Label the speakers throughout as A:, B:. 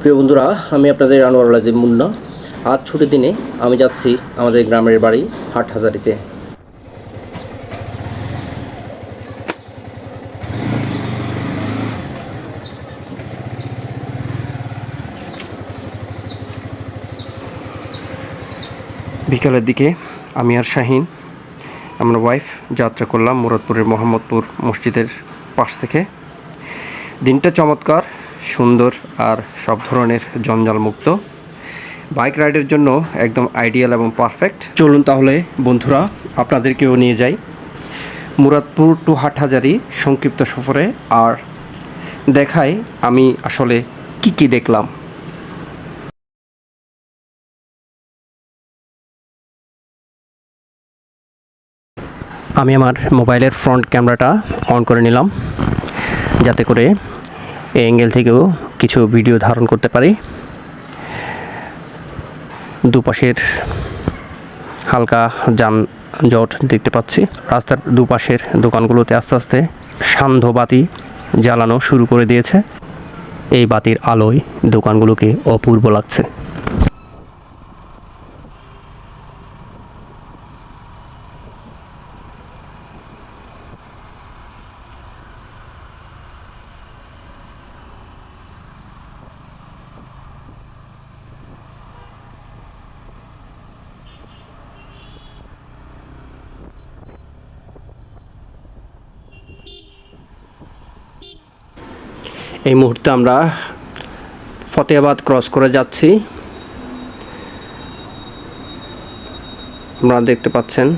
A: প্রিয় বন্ধুরা, আমি আপনাদের আনোয়ার আজিম মুন্না। আজ ছুটির দিনে আমি যাচ্ছি আমাদের গ্রামের বাড়ি হাটহাজারিতে। বিকালের দিকে আমি আর শাহিন, আমার ওয়াইফ, যাত্রা করলাম মুরাদপুরের মোহাম্মদপুর মসজিদের পাশ থেকে। দিনটা চমৎকার সুন্দর আর সব ধরনের জঞ্জালমুক্ত। বাইক রাইডের জন্য একদম আইডিয়াল এবং পারফেক্ট। চলুন তাহলে বন্ধুরা, আপনাদেরকেও নিয়ে যাই। মুরাদপুর টু হাটহাজারি সংক্ষিপ্ত সফরে আর দেখাই আমি আসলে কি কি দেখলাম। আমি আমার মোবাইলের ফ্রন্ট ক্যামেরাটা অন করে নিলাম, যাতে করে এই অ্যাঙ্গেল থেকেও কিছু ভিডিও ধারণ করতে পারি। দুপাশের হালকা যানজট দেখতে পাচ্ছি। রাস্তার দুপাশের দোকানগুলোতে আস্তে আস্তে সান্ধ্য বাতি জ্বালানো শুরু করে দিয়েছে। এই বাতির আলোয় দোকানগুলোকে অপূর্ব লাগছে। এই মুহূর্তে আমরা ফতেহাবাদ ক্রস করে যাচ্ছি। আপনারা দেখতে পাচ্ছেন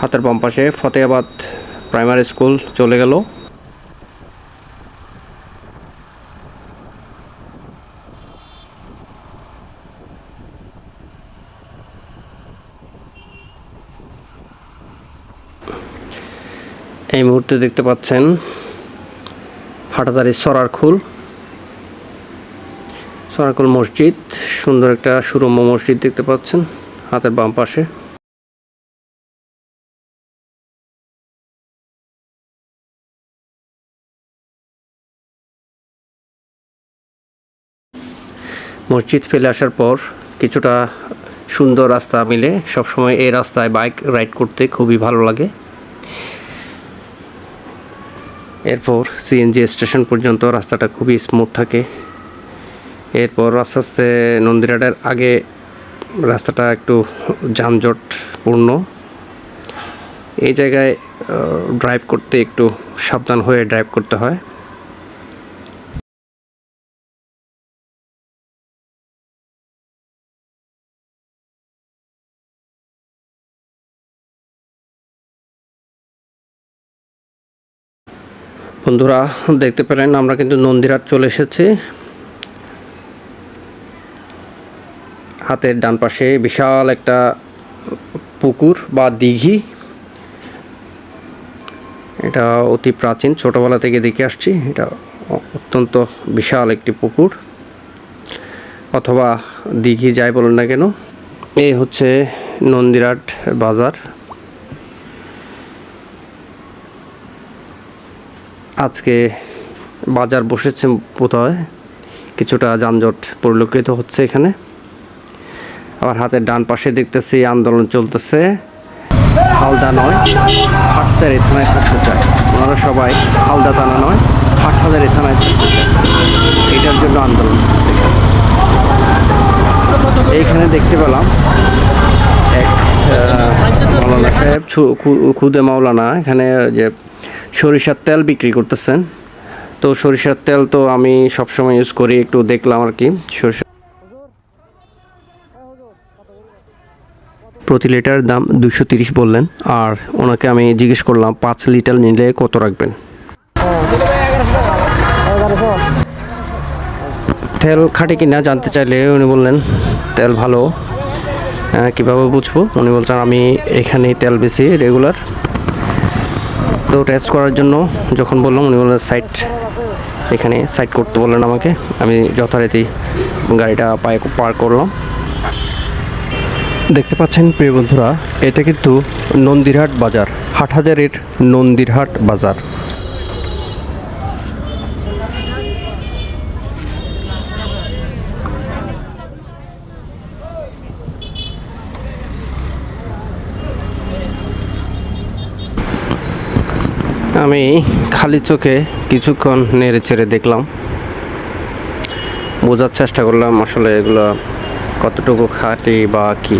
A: হাতের বাম পাশে ফতেহাবাদ প্রাইমারি স্কুল চলে গেল। এই মুহূর্তে দেখতে পাচ্ছেন হাটাদারি সরারখুল সরারকুল মসজিদ। সুন্দর একটা সুরম্য মসজিদ দেখতে পাচ্ছেন হাতের বাম পাশে। মসজিদ ফেলে আসার পর কিছুটা সুন্দর রাস্তা মিলে সবসময় এই রাস্তায় বাইক রাইড করতে খুবই ভালো লাগে। এরপর সিএনজি স্টেশন পর্যন্ত রাস্তাটা খুবই স্মুথ থাকে। এরপর আস্তে আস্তে নন্দিরাটের আগে রাস্তাটা একটু যানজটপূর্ণ। এই জায়গায় ড্রাইভ করতে একটু সাবধান হয়ে ড্রাইভ করতে হয়। বন্ধুরা, দেখতে পেলেন আমরা কিন্তু নন্দিরাট চলে এসেছি। হাতের ডান পাশে বিশাল একটা পুকুর বা দিঘি। এটা অতি প্রাচীন, ছোটবেলা থেকে দেখে আসছি। এটা অত্যন্ত বিশাল একটি পুকুর। অথবা দিঘি যাই বলুন না কেন এই হচ্ছে নন্দিরাট বাজার। আজকে বাজার বসেছে বোধহয়। কিছুটা যানজট পরিলক্ষিত হচ্ছে এখানে। আবার হাতের ডান পাশে দেখতেছি আন্দোলন চলতেছে। হালদা নয় হাটতারি থানায় থাকতে চায়। ওনারা সবাই হালদা থানা নয়, হাটহাজারি থানায় থাকতে চায়। এটার জন্য আন্দোলন হচ্ছে এইখানে দেখতে পেলাম এক মাওলানা সাহেব খুদে মাওলানা এখানে যে সরিষার তেল বিক্রি করতেছেন। তো সরিষার তেল তো আমি সবসময় ইউজ করি, একটু দেখলাম আর কি। সরিষা প্রতি লিটার দাম দুশো তিরিশ বললেন। আর ওনাকে আমি জিজ্ঞেস করলাম, পাঁচ লিটার নিলে কত রাখবেন? তেল খাটে কিনা জানতে চাইলে উনি বললেন, তেল ভালো। কীভাবে বুঝব? উনি বলছেন, আমি এখানেই তেল বেশি রেগুলার। তো টেস্ট করার জন্য যখন বললাম, উনি বললেন সাইট এখানে সাইড করতে বললেন আমাকে। আমি যথারীতি গাড়িটা পায়ে পার করলাম। দেখতে পাচ্ছেন প্রিয় বন্ধুরা, এটা কিন্তু নন্দিরহাট বাজার, হাটহাজারের নন্দিরহাট বাজার। আমি খালি চোখে কিছুক্ষণ নেড়ে চেড়ে দেখলাম। বোঝার চেষ্টা করলাম আসলে এগুলো কতটুকু খাঁটি বা কি।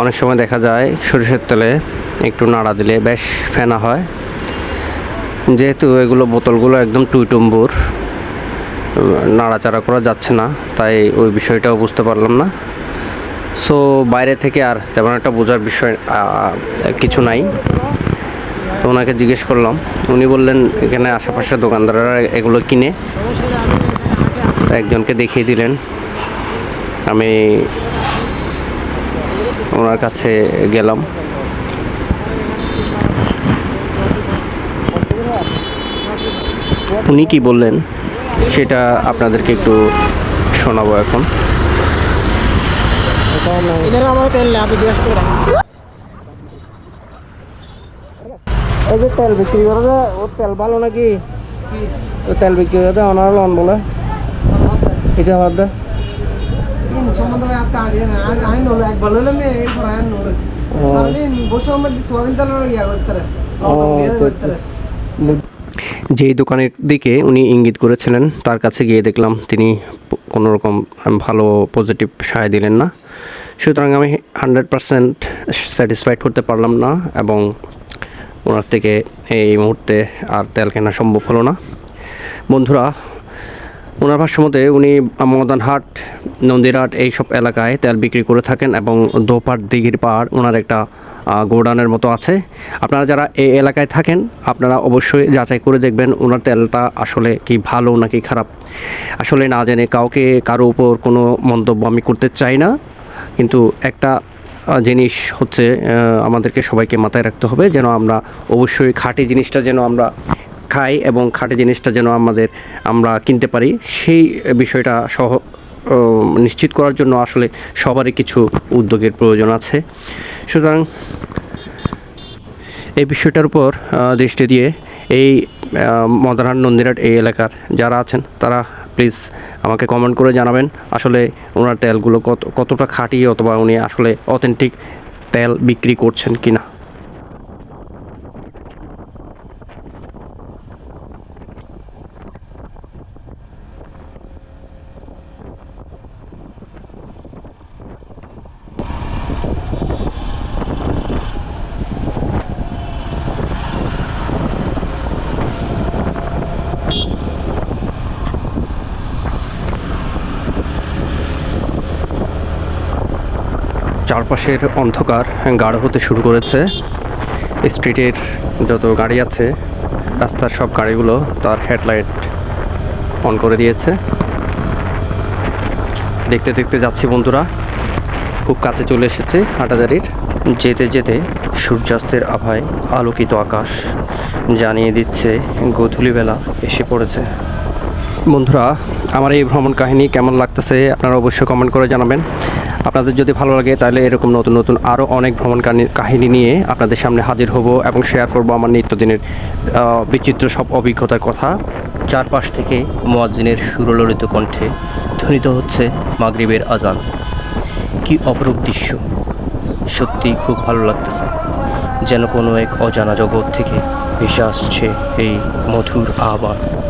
A: অনেক সময় দেখা যায় সরিষার তেলে একটু নাড়া দিলে বেশ ফেনা হয়। যেহেতু এগুলো বোতলগুলো একদম টুইটুম্বুর নাড়াচাড়া করা যাচ্ছে না, তাই ওই বিষয়টাও বুঝতে পারলাম না। সো বাইরে থেকে আর তেমন একটা বোঝার বিষয় কিছু নাই। তো ওনাকে জিজ্ঞেস করলাম। উনি বললেন, এখানে আশেপাশে দোকানদাররা এগুলো কিনে একজনকে দেখিয়ে দিলেন। আমি ওনার কাছে গেলাম। উনি কি বললেন, সেটা আপনাদেরকে একটু শোনাবো এখন।
B: এদের আমার তেল নেই আপনি জিজ্ঞেস করে
A: এই যে তেল বিক্রি করে যে ওর তেল ভালো নাকি? ও তেল বিক্রি করে দেয় ওনারা লন বলে। এটা বাদ দে। ও।
B: বসে আমার সোয়াবিন তেল ইয়া
A: ও,
B: করতে
A: যেই দোকানের দিকে উনি ইঙ্গিত করেছিলেন, তার কাছে গিয়ে দেখলাম তিনি কোনো রকম ভালো পজিটিভ সায় দিলেন না। সুতরাং আমি হান্ড্রেড পারসেন্ট স্যাটিসফাইড করতে পারলাম না এবং ওনার থেকে এই মুহূর্তে আর তেল কেনা সম্ভব হলো না। বন্ধুরা, ওনার ভাষ্য মতে উনি মদনহাট নন্দীরহাট এইসব এলাকায় তেল বিক্রি করে থাকেন এবং দোপাট দিঘির পাড়, ওনার একটা আহ, গোডাউনের মতো আছে। আপনারা যারা এই এলাকায় থাকেন আপনারা অবশ্যই যাচাই করে দেখবেন ওনার তেলটা আসলে কি ভালো নাকি খারাপ। আসলে না জেনে কাউকে কারও উপর কোনো মন্তব্য আমি করতে চাই না। কিন্তু একটা জিনিস হচ্ছে আমাদেরকে সবাইকে মাথায় রাখতে হবে যেন আমরা অবশ্যই খাঁটি জিনিসটা যেন আমরা খাই এবং খাঁটি জিনিসটা যেন আমাদের আমরা কিনতে পারি। সেই বিষয়টা সহ নিশ্চিত করার জন্য আসলে সবারই কিছু উদ্যোগের প্রয়োজন আছে। সুতরাং এই বিষয়টার উপর দৃষ্টি দিয়ে এই মদারহাট নন্দিরাট এই এলাকার যারা আছেন, তারা প্লিজ আমাকে কমেন্ট করে জানাবেন, আসলে ওনার তেলগুলো কত, কতটা খাঁটি অথবা উনি আসলে অথেন্টিক তেল বিক্রি করছেন কিনা। চারপাশের অন্ধকার গাঢ় হতে শুরু করেছে। স্ট্রিটের যত গাড়ি আছে, রাস্তার সব গাড়িগুলো তার হেডলাইট অন করে দিয়েছে। দেখতে দেখতে যাচ্ছি বন্ধুরা, খুব কাছে চলে এসেছে হাটাজারির যেতে যেতে সূর্যাস্তের আভায় আলোকিত আকাশ জানিয়ে দিচ্ছে, গধূলিবেলা এসে পড়েছে। বন্ধুরা, আমার এই ভ্রমণ কাহিনী কেমন লাগতেছে আপনারা অবশ্যই কমেন্ট করে জানাবেন। আপনাদের যদি ভালো লাগে তাহলে এরকম নতুন নতুন আরও অনেক ভ্রমণ কাহিনী- নিয়ে আপনাদের সামনে হাজির হব এবং শেয়ার করব আমার নিত্যদিনের বিচিত্র সব অভিজ্ঞতার কথা। চারপাশ থেকে মোয়াজিনের সুরললিত কণ্ঠে ধ্বনিত হচ্ছে মাগরিবের আজান। কি অপরূপ দৃশ্য। সত্যিই খুব ভালো লাগতেছে যেন কোনো এক অজানা জগৎ থেকে ভেসে আসছে এই মধুর আহ্বান।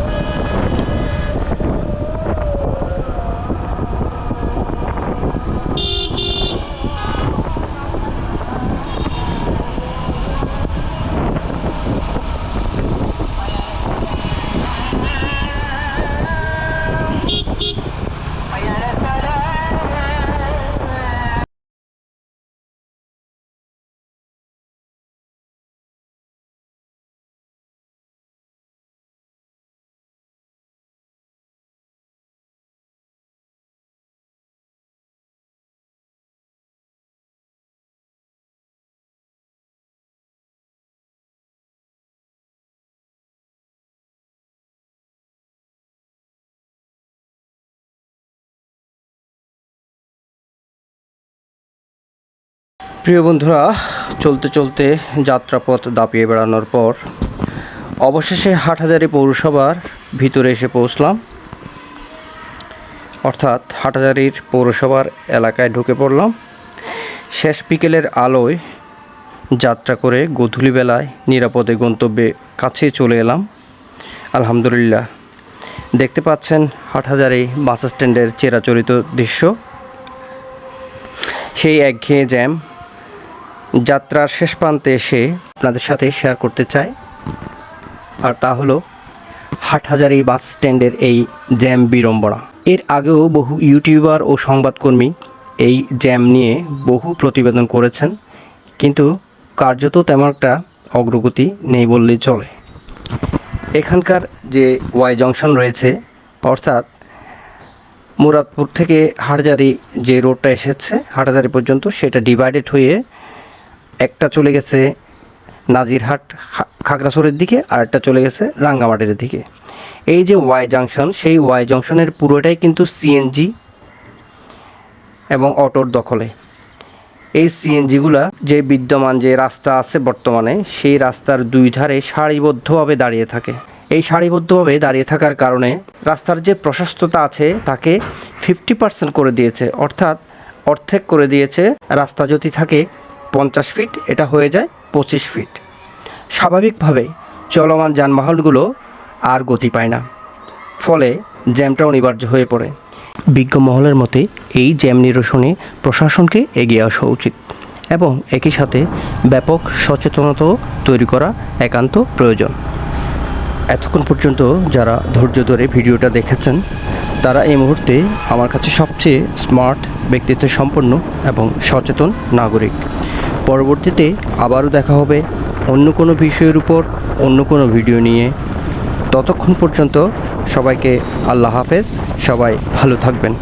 A: প্রিয় বন্ধুরা, চলতে চলতে যাত্রাপথ দাপিয়ে বেড়ানোর পর অবশেষে হাটহাজারি পৌরসভার ভিতরে এসে পৌঁছলাম। অর্থাৎ হাটহাজারির পৌরসভার এলাকায় ঢুকে পড়লাম। শেষ বিকেলের আলোয় যাত্রা করে গধূলিবেলায় নিরাপদে গন্তব্যে কাছে চলে এলাম। আলহামদুলিল্লাহ। দেখতে পাচ্ছেন হাটহাজারি বাস স্ট্যান্ডের চেরাচরিত দৃশ্য। সেই একঘেয়ে জ্যাম যাত্রার শেষ প্রান্তে এসে আপনাদের সাথে শেয়ার করতে চাই। আর তা হলো হাটহাজারি বাস স্ট্যান্ডের এই জ্যাম বিড়ম্বনা। এর আগেও বহু ইউটিউবার ও সংবাদকর্মী এই জ্যাম নিয়ে বহু প্রতিবেদন করেছেন, কিন্তু কার্যত তেমন একটা অগ্রগতি নেই বললেই চলে। এখানকার যে ওয়াই জংশন রয়েছে, অর্থাৎ মুরাদপুর থেকে হাটজারি যে রোডটা এসেছে হাটজারি পর্যন্ত সেটা ডিভাইডেড হয়ে একটা চলে গেছে নাজিরহাট খাগড়াছড়ির দিকে আর একটা চলে গেছে রাঙ্গামাটির দিকে। এই যে ওয়াই জাংশন সেই ওয়াই জংশনের পুরোটাই কিন্তু সিএনজি এবং অটোর দখলে। এই সিএনজিগুলা যে বিদ্যমান যে রাস্তা আছে বর্তমানে, সেই রাস্তার দুই ধারে সারিবদ্ধভাবে দাঁড়িয়ে থাকে। এই সারিবদ্ধভাবে দাঁড়িয়ে থাকার কারণে রাস্তার যে প্রশস্ততা আছে, তাকে ফিফটি পার্সেন্ট করে দিয়েছে। অর্থাৎ অর্ধেক করে দিয়েছে রাস্তা যদি থাকে পঞ্চাশ ফিট এটা হয়ে যায় পঁচিশ ফিট স্বাভাবিকভাবে চলমান যানবাহনগুলো আর গতি পায় না। ফলে জ্যামটা অনিবার্য হয়ে পড়ে। বিজ্ঞ মহলের মতে, এই জ্যাম নিরসনে প্রশাসনকে এগিয়ে আসা উচিত এবং একই সাথে ব্যাপক সচেতনতাও তৈরি করা একান্ত প্রয়োজন। এতক্ষণ পর্যন্ত যারা ধৈর্য ধরে ভিডিওটা দেখেছেন, তারা এই মুহূর্তে আমার কাছে সবচেয়ে স্মার্ট ব্যক্তিত্ব সম্পন্ন এবং সচেতন নাগরিক। পরবর্তীতে আবারও দেখা হবে অন্য কোনো বিষয়ের উপর, অন্য কোনো ভিডিও নিয়ে। ততক্ষণ পর্যন্ত সবাইকে আল্লাহ হাফেজ, সবাই ভালো থাকবেন।